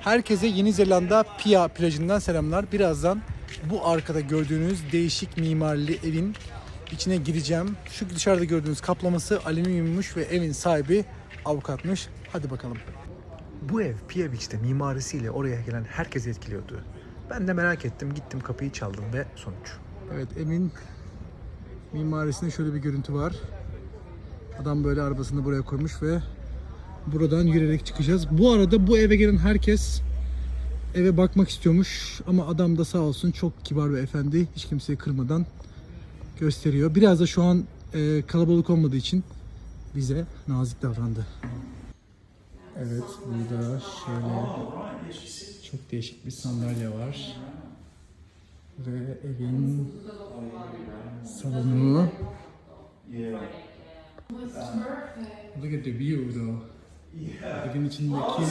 Herkese Yeni Zelanda Pia plajından selamlar. Birazdan bu arkada gördüğünüz değişik mimarili evin içine gireceğim. Şu dışarıda gördüğünüz kaplaması alüminyummuş ve evin sahibi avukatmış. Hadi bakalım. Bu ev Pia Beach'te mimarisiyle oraya gelen herkesi etkiliyordu. Ben de merak ettim, gittim kapıyı çaldım ve sonuç. Evet evin mimarisinde şöyle bir görüntü var. Adam böyle arabasını buraya koymuş ve buradan yürüyerek çıkacağız. Bu arada bu eve gelen herkes eve bakmak istiyormuş ama adam da sağ olsun çok kibar ve efendi hiç kimseyi kırmadan gösteriyor. Biraz da şu an e, kalabalık olmadığı için bize nazik davrandı. Evet burada şöyle çok değişik bir sandalye var. Ve evin salonu. Look at the view though. Evin içindeki